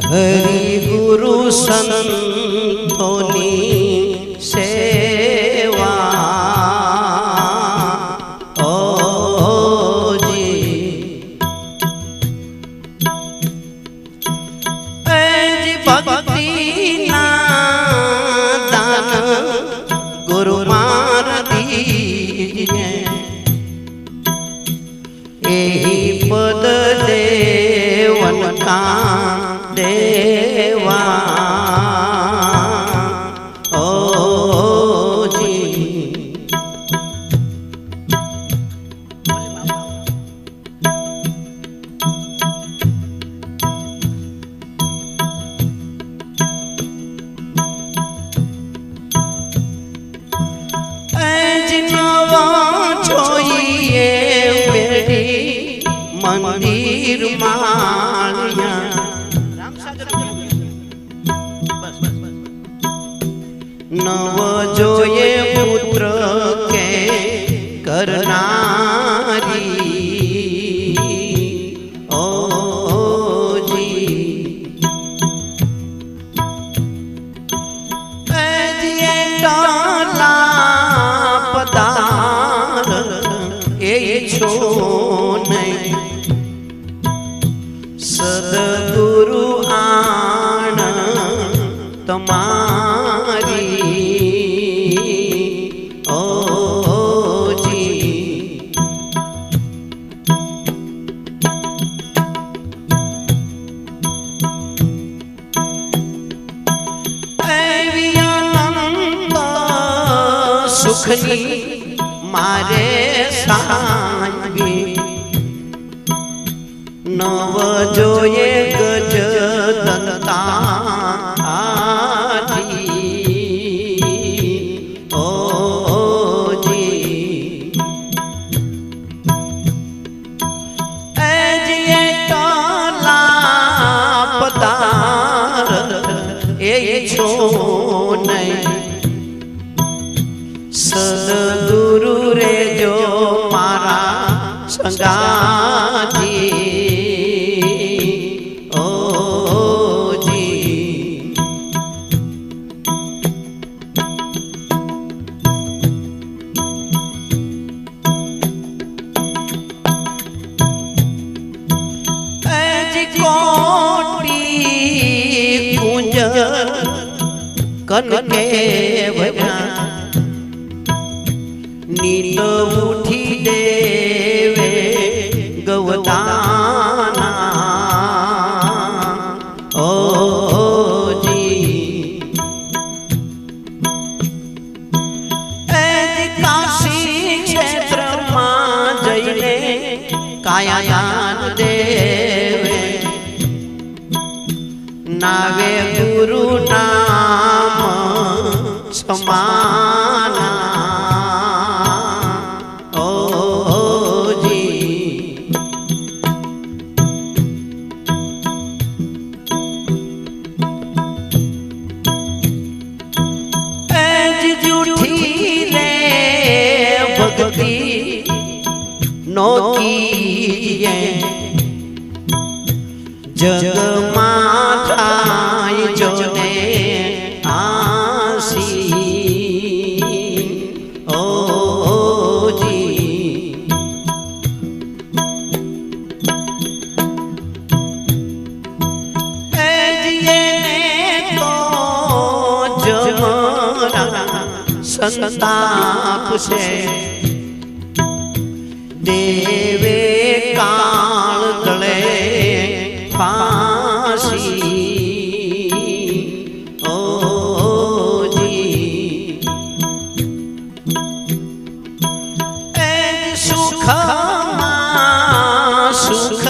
હરિ ગુરુ સંતોની નવ જોયે પુત્ર કે કરનારી. ઓજી. એજીએ છો નહીં. સદગુરુ સુખની મારે સાંજવી નવ જોઈએ નીત ઉઠી દેવે ગવદાના ઓજી એજ કાશી ક્ષેત્રમાં જઈને કાયાયાન દેવે નાવે नो किए। जग माथाई जोने आसी ओ जी। ए जिए तो जमरा संताप से દેવે કાળ ગળે ફાંસી ઓજી એ સુખમાં સુખ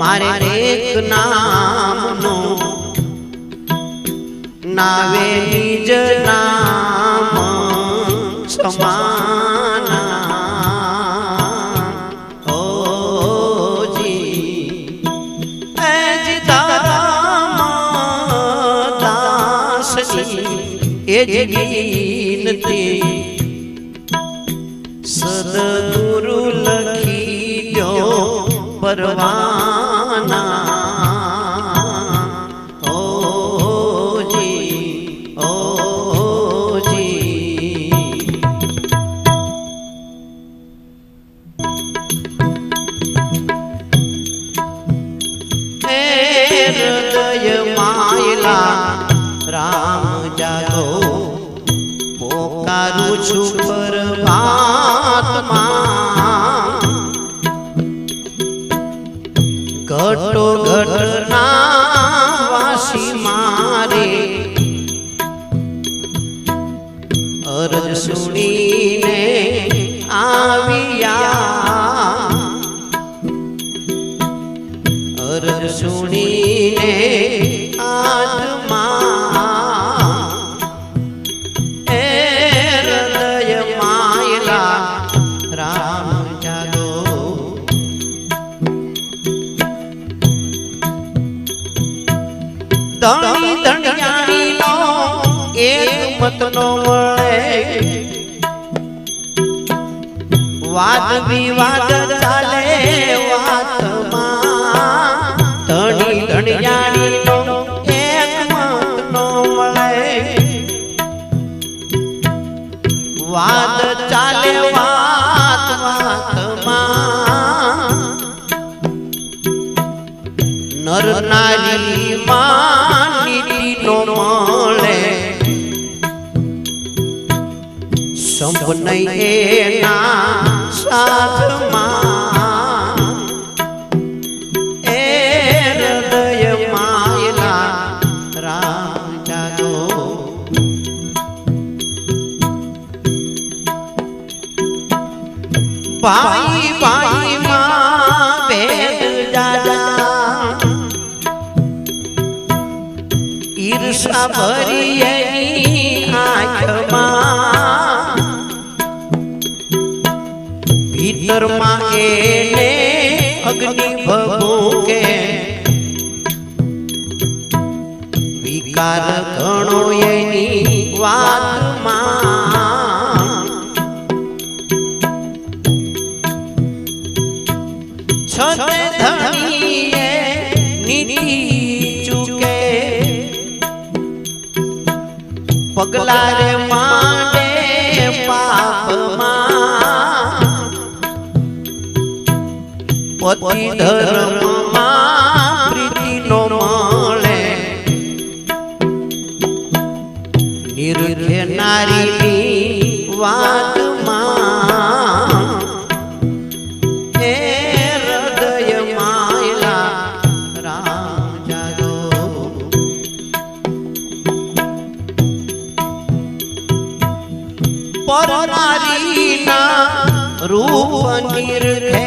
મારે એક નામનું નાવે નિજ નામ એ જ વિનતી સદગુરુ લખી દો પરવાના ઘટો ઘટના વાદ વિવાદ ચાલે વાતમાં. ધણી ધણિયાણીનો એક મતનો મળે વાત ચાલે વાત વાતમાં. નર નારી ભાઈ ભાઈ માં ભેદ જાજા ઈર્ષા ભરી ભીતરમાં એને અગ્નિ ભભૂકે વિકાર ઘણો એની વાતમાં છતે ધણીએ નીતિ ચૂકે પગલા રે માંડે પતિ ધર્મમાં પ્રીતિનો મળે નિર્ખે નારીની વાતમાં હે હૃદય માયલા રામ જાગો પરનારીના રૂપ નિર્ખે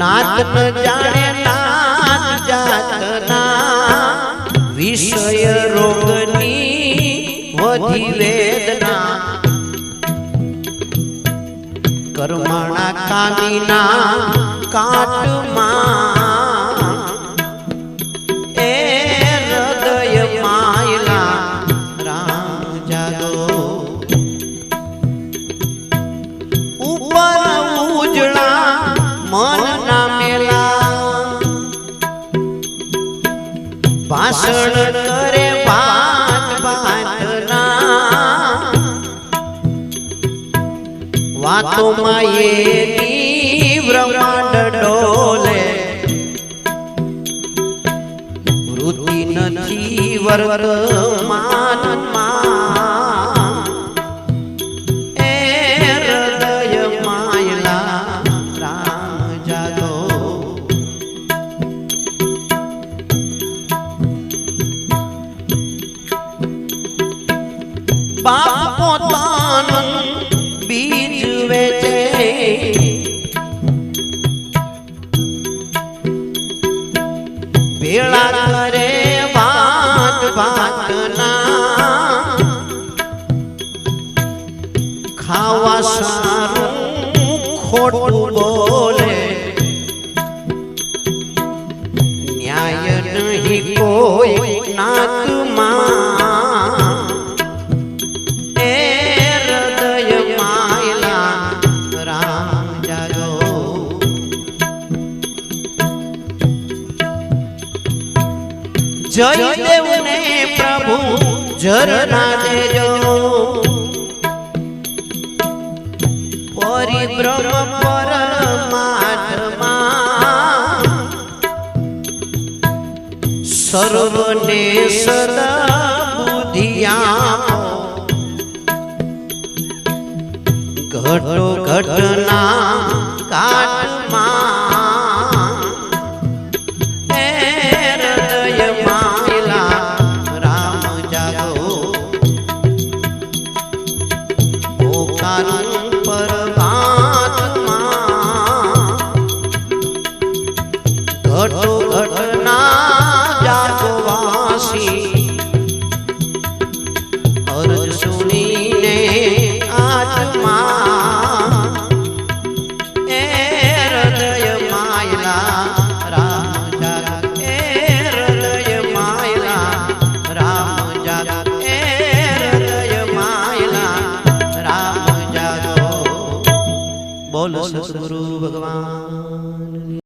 नाथ न जाने नाथ जातना। विषय रोगनी वधी वेदना। कर्मणा कामिना काट ભાષણ કરે ભાત ભાતના વાતોમાં એની બ્રહ્માંડ ડોલે વૃત્તિ નથી વર્તમાનમાં. નહીં કોઈ નાકમાં. એ હૃદય માયલા રામ જાજો જય દેવને પ્રભુ ઝરના દેજો. પરિબ્રહ્મ પરમા સર્વને સદા બુધિયા ઘટો ઘટના કાટમાં